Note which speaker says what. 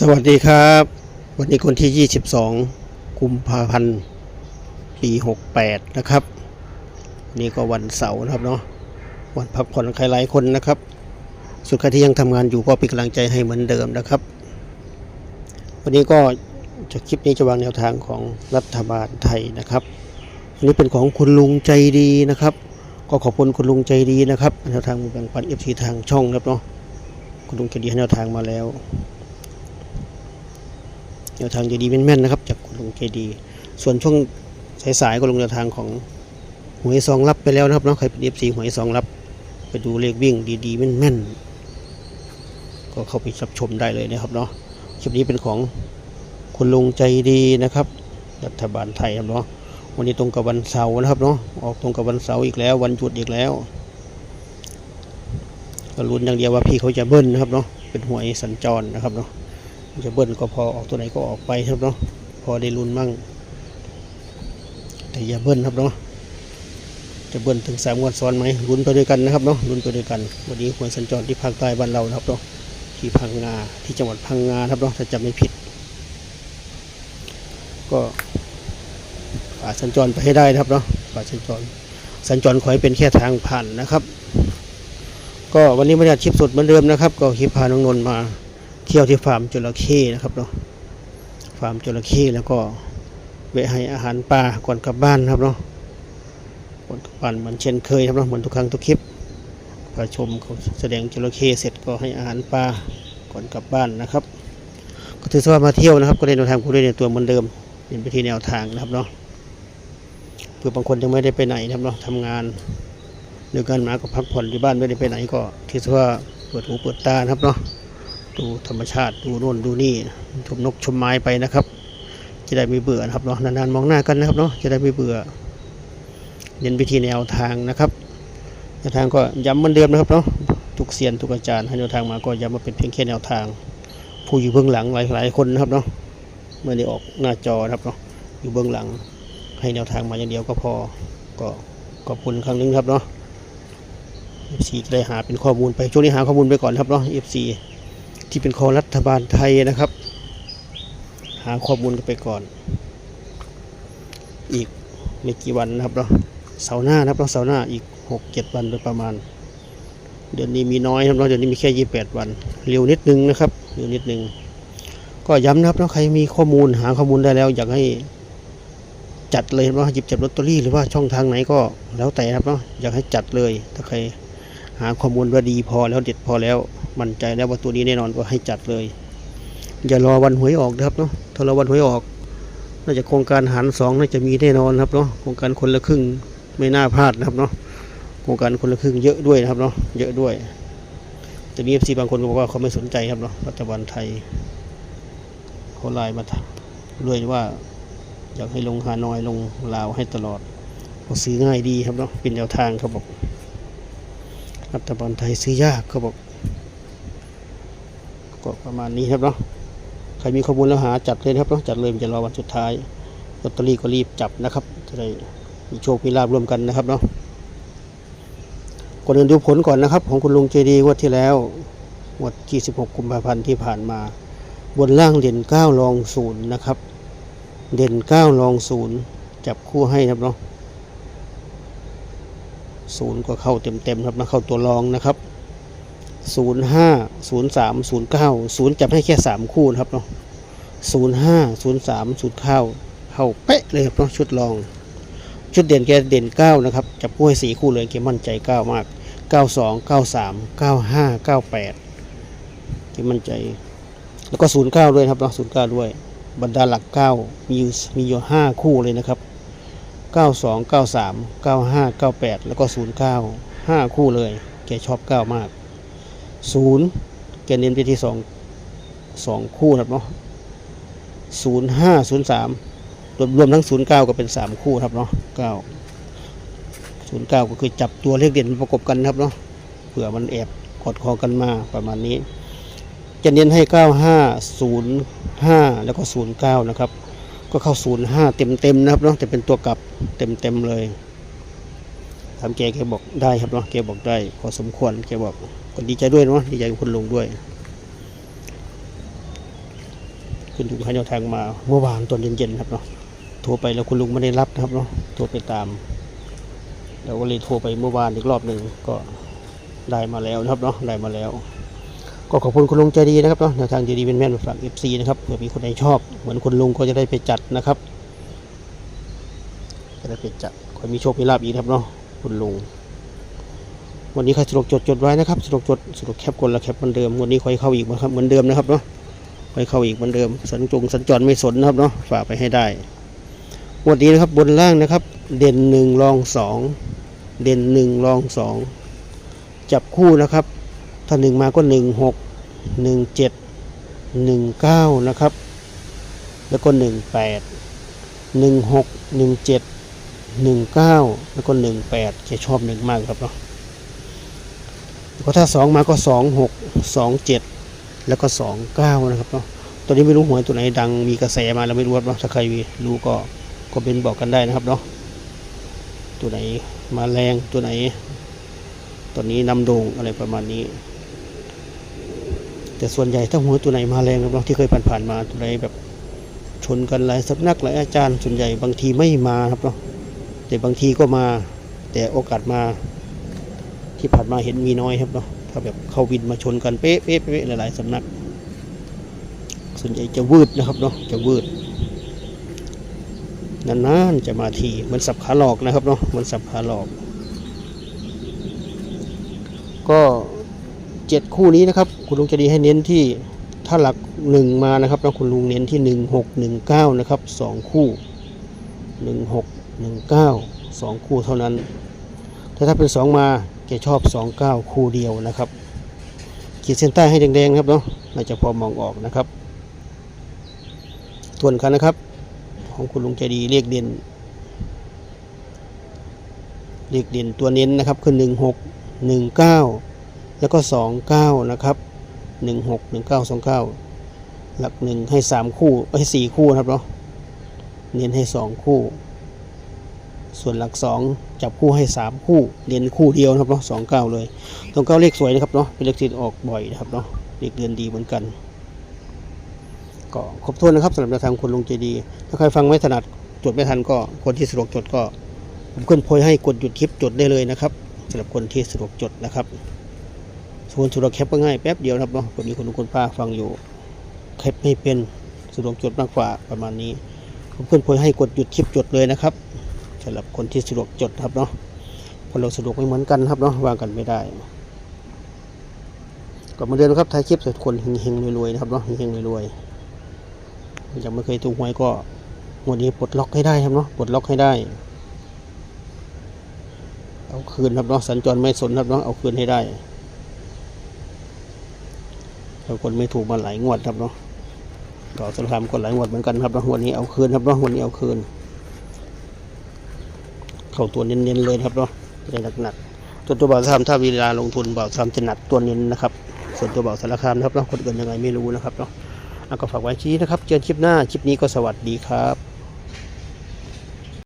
Speaker 1: สวัสดีครับ วันนี้คนที่ 22 กุมภาพันธ์ ปี 68 นะครับ นี่ก็วันเสาร์นะครับเนาะ วันพักผ่อนใครหลายคนนะครับส่วนใครที่ยังทำงานอยู่ก็เป็นกำลังใจให้เหมือนเดิมนะครับ วันนี้ก็จะคลิปนี้จะวางแนวทางของรัฐบาลไทยนะครับ อันนี้เป็นของคุณลุงใจดีนะครับ ก็ขอบคุณคุณลุงใจดีนะครับแนวทางแบ่งปันเอฟซีทางช่องนะครับเนาะ คุณลุงใจดีให้แนวทางมาแล้ว แนวทางใจดีแม่นๆนะครับ จากคุณลุงใจดีส่วนช่วงสายๆก็ลงแนวทางของหวยซองรับไปแล้วนะครับเนาะใครเป็นเอฟซีหวยซองรับ ไปดูเลขวิ่งดีๆแม่นๆก็เข้าไปรับชมได้เลยนะครับเนาะคลิปนี้เป็นของคุณลุงใจดีนะครับ รัฐบาลไทยครับเนาะวันนี้ตรงกับวันเสาร์นะครับเนาะออกตรงกับวันเสาร์อีกแล้ว วันหยุดอีกแล้วก็ลุ้นอย่างเดียวว่าพี่เขาจะเบิ้ลนะครับเนาะเป็นหวยสัญจรนะครับเนาะ จะเบิ้ลก็พอออกตัวไหนก็ออกไปครับเนาะพอได้ลุ้นมั่ง แต่อย่าเบิ้ลครับเนาะจะเบิ้ลถึงสามงวดซ้อนไหมลุ้นไปด้วยกันนะครับเนาะลุ้นไปด้วยกัน วันนี้หวยสัญจรที่ภาคใต้บ้านเราครับเนาะที่พังงาที่จังหวัดพังงาครับเนาะถ้าจำไม่ผิด ก็ฝ่าสัญจรไปให้ได้ครับเนาะฝ่าสัญจร สัญจรขอให้เป็นแค่ทางผ่านนะครับ ก็วันนี้ไม่ได้อัดคลิปสดเหมือนเดิมนะครับ ก็คลิปพาน้องนนท์มา เที่ยวที่ฟาร์มจระเข้นะครับเนาะฟาร์มจระเข้แล้วก็แวะให้อาหารปลาก่อนกลับบ้านนะครับเนาะก่อนกลับบ้านเหมือนเช่นเคยครับเนาะเหมือนทุกครั้งทุกคลิปพาชมเขาแสดงจระเข้เสร็จก็ให้อาหารปลาก่อนกลับบ้านนะครับ ก็ถือว่ามาเที่ยวนะครับ ก็ได้แนวทางผู้ได้ในตัวเหมือนเดิมเป็นไปที่แนวทางนะครับเนาะเพื่อบางคนยังไม่ได้ไปไหนนะครับเนาะทำงานเดือกันมาก็พักผ่อนที่บ้านไม่ได้ไปไหนก็ถือว่าเปิดหูเปิดตานะครับเนาะ ดูธรรมชาติดูโน่นดูนี่ชมนกชมไม้ไปนะครับ จะได้ไม่เบื่อนะครับเนาะนานๆมองหน้ากันนะครับเนาะจะได้ไม่เบื่อเน้นวิธีแนวทางนะครับแนวทางก็ย้ำเหมือนเดิมนะครับเนาะทุกเซียนทุกอาจารย์ให้แนวทางมาก็ย้ำมาเป็นเพียงแค่แนวทาง ผู้อยู่เบื้องหลังหลายๆคนนะครับเนาะไม่ได้ออกหน้าจอนะครับเนาะอยู่เบื้องหลังให้แนวทางมาอย่างเดียวก็พอก็ขอบคุณครั้งหนึงครับเนาะ FC จะได้หาเป็นข้อมูลไปช่วงนี้หาข้อมูลไปก่อนครับเนาะ FC ที่เป็นของรัฐบาลไทยนะครับ หาข้อมูลกันไปก่อน อีกไม่กี่วันนะครับเนาเสาร์หน้านะครับเนาเสาร์หน้าอีกหกเจ็ดวันโดยประมาณ เดือนนี้มีน้อยนะครับเนาเดือนนี้มีแค่ยี่แปดวัน เร็วนิดนึงนะครับเร็วนิดนึง ก็ย้ำนะครับเนาใครมีข้อมูลหาข้อมูลได้แล้ว อยากให้จัดเลยว่าหยิบจับลอตเตอรี่หรือว่าช่องทางไหนก็แล้วแต่ครับเนาะอยากให้จัดเลยถ้าใคร หาข้อมูลว่าดีพอแล้วเด็ดพอแล้ว มั่นใจแล้วว่าตัวนี้แน่นอนก็ให้จัดเลย อย่ารอวันหวยออกนะครับเนาะถ้ารอวันหวยออก น่าจะโครงการหารสองน่าจะมีแน่นอนครับเนาะโครงการคนละครึ่งไม่น่าพลาดนะครับเนาะโครงการคนละครึ่งเยอะด้วยนะครับเนาะเยอะด้วยแต่มีเอฟซีบางคนบอกว่าเขาไม่สนใจครับเนาะรัฐบาลไทยเขาไลน์มาด้วยว่าอยากให้ลงฮานอยลงลาวให้ตลอดซื้อง่ายดีครับเนาะเป็นแนวทางเขาบอก รัฐบาลไทยซื้อยากเขาบอกก็ประมาณนี้ครับเนาะใครมีข้อมูลแล้วหาจัดเลยครับเนาะจัดเลยมันจะรอวันสุดท้ายลอตเตอรี่ก็รีบจับนะครับจะได้มีโชคมีลาบร่วมกันนะครับเนาะก่อนอื่นดูผลก่อนนะครับ ของคุณลุงเจดีงวดที่แล้วงวดที่ 16 กุมภาพันธ์ที่ผ่านมา บนล่างเด่น 9 รองศูนย์นะครับ เด่น 9 รองศูนย์จับคู่ให้นะครับเนาะ ศูนย์ก็เข้าเต็มๆครับนะเข้าตัวรองนะครับศูนย์ห้าศูนย์สามศูนย์เก้าศูนย์จับให้แค่สามคู่นะครับเนาะศูนย์ห้าศูนย์สามศูนย์เข้าเข้าเป๊ะเลยครับเนาะชุดรอง ชุดเด่นแกเด่นเก้านะครับจับคู่ให้สี่คู่เลยแกมั่นใจเก้ามากเก้าสองเก้าสามเก้าห้าเก้าแปดแกมั่นใจ แล้วก็ศูนย์เก้าด้วยครับเนาะศูนย์เก้าด้วยบรรดาหลักเก้ามีอยู่มีอยู่ห้าคู่เลยนะครับ เก้าสองเก้าสามเก้าห้าเก้าแปดแล้วก็ศูนย์เก้าห้าคู่เลย แกชอบเก้ามากศูนย์แกเน้นไปที่สองสองคู่นะครับเนาะศูนย์ห้าศูนย์สามรวมรวมทั้งศูนย์เก้าก็เป็นสามคู่ครับเนาะเก้าศูนย์เก้าก็คือจับตัวเลขเด่นมาประกบกันนะครับเนาะเผื่อมันแอบกอดคอกันมาประมาณนี้ จะเน้นให้เก้าห้าศูนย์ห้าแล้วก็ศูนย์เก้านะครับ ก็เข้าศูนย์ห้าเต็มเต็มนะครับเนาะแต่เป็นตัวกลับเต็มเต็มเลยถามแกแกบอกได้ครับเนาะแกบอกได้พอสมควรแกบอกก็ดีใจด้วยเนาะดีใจกับคุณลุงด้วยคุณลุงให้แนวทางมาเมื่อวานตอนเย็นๆครับเนาะโทรไปแล้วคุณลุงไม่ได้รับนะครับเนาะโทรไปตามเราก็เลยโทรไปเมื่อวานอีกรอบหนึ่งก็ได้มาแล้วนะครับเนาะได้มาแล้ว ก็ขอบคุณคุณลุงใจดีนะครับเนาะแนวทางใจดีเป็นแม่นฝากเอฟซีนะครับเผื่อมีคนใดชอบ เหมือนคุณลุงก็จะได้ไปจัดนะครับจะได้ไปจัดคอยมีโชคมีลาบอีกครับเนาะคุณลุงวันนี้ใครสะดวกจดจดไว้นะครับสะดวกจดสะดวกแคปกดแล้วแคปเหมือนเดิมวันนี้คอยเข้าอีกนะครับเหมือนเดิมนะครับเนาะคอยเข้าอีกเหมือนเดิม สัญจงสัญจรไม่สนนะครับเนาะฝากไปให้ได้วันนี้นะครับบนล่างนะครับ เด่นหนึ่งรองสองเด่นหนึ่งรองสองจับคู่นะครับ ถ้าหนึ่งมาก็หนึ่งหกหนึ่งเจ็ดหนึ่งเก้านะครับ แล้วก็หนึ่งแปดหนึ่งหกหนึ่งเจ็ดหนึ่งเก้าแล้วก็หนึ่งแปดแค่ชอบหนึ่งมากครับเนาะก็ถ้าสองมาก็สองหกสองเจ็ดแล้วก็สองเก้านะครับเนาะตอนนี้ไม่รู้หวยตัวไหนดังมีกระแสมาเราไม่รู้ครับเนาถ้าใครรู้ก็ก็เป็นบอกกันได้นะครับเนาะตัวไหนมาแรงตัวไหน ตอนนี้นำโด่งอะไรประมาณนี้ แต่ส่วนใหญ่ถ้าหัวตัวไหนมาแรงครับเนาที่เคยผ่านๆมาตัวไหนแบบชนกันหลายสำนักหลายอาจารย์ส่วนใหญ่บางทีไม่มาครับเนาะแต่บางทีก็มา แต่โอกาสมา ที่ผ่านมาเห็นมีน้อยครับเนาะถ้าแบบเข้าวินมาชนกันเป๊ะเป๊ะเป๊ะหลายๆสำนัก ส่วนใหญ่จะวืดนะครับเนาะจะวืดนานๆจะมาทีมันสับขาหลอกนะครับเนาะมันสับขาหลอก ก็ 7 คู่นี้นะครับ คุณลุงจะดีให้เน้นที่ถ้าหลัก 1 มานะครับแล้วคุณลุงเน้นที่ 1619 นะครับ 2 คู่ 1619 2 คู่เท่านั้น แต่ถ้าเป็น 2 มาแกชอบ 29 คู่เดียวนะครับ ขีดเส้นใต้ให้แดงๆครับเนาะน่าจะพอมองออกนะครับทวนกันนะครับ ของคุณลุงใจดีเรียกเด่นเรียกเด่นตัวเน้นนะครับคือ 16 19 แล้วก็สองเก้านะครับหนึ่งหกหนึ่งเก้าสองเก้าหลักหนึ่งให้สามคู่ให้สี่คู่ครับเนาะเน้นให้สองคู่ ส่วนหลักสองจับคู่ให้สามคู่เรียนคู่เดียวนะครับเนาะสองเก้าเลยตรงเก้าเลขสวยนะครับเนาะเป็นเลขที่ออกบ่อยนะครับเนาะเลขเดือนดีเหมือนกันก็ครบถ้วนนะครับสำหรับแนวทางคุณลุงใจดีถ้าใครฟังไม่ถนัดจดไม่ทันก็คนที่สะดวกจดก็ผมขึ้นโพยให้กดหยุดคลิปจดได้เลยนะครับสำหรับคนที่สะดวกจดนะครับ ส่วนสะดวกแคปก็ง่ายแป๊บเดียวนะครับเนาะผมมีคนทุกคนป้าฟังอยู่แคปไม่เป็นสะดวกจดมากกว่าประมาณนี้ผมขึ้นโพยให้กดหยุดคลิปจดเลยนะครับสำหรับคนที่สะดวกจดครับเนาะคนเราสะดวกไม่เหมือนกันครับเนาะวางกันไม่ได้ก็มาเดิมนครับท้ายคลิปสำหรับคนเฮงๆรวยๆนะครับเนาะเฮงๆรวยๆยังไม่เคยถูกหวยก็งวดนี้ปลดล็อกให้ได้ครับเนาะปลดล็อกให้ได้ เอาคืนครับเนาะสัญจรไม่สนครับเนาะเอาคืนให้ได้ ถ้าคนไม่ถูกมาหลายงวดครับเนาะก็สารคามก็หลายงวดเหมือนกันครับเนาะงวันนี้เอาคืนครับเนาะงวันนี้เอาคืน เข้าตัวเน้นๆเลยครับเนาะได้หนักๆส่วนตัวบ่าวสามถ้ามีเวลาลงทุนบ่าวสามจะหนักตัวเน้นนะครับ ส่วนตัวบ่าวสารคามนะครับเนาะคนอื่นยังไงไม่รู้นะครับเนาะแล้วก็ฝากไว้ชี้นะครับ เจอคลิปหน้าคลิปนี้ก็สวัสดีครับ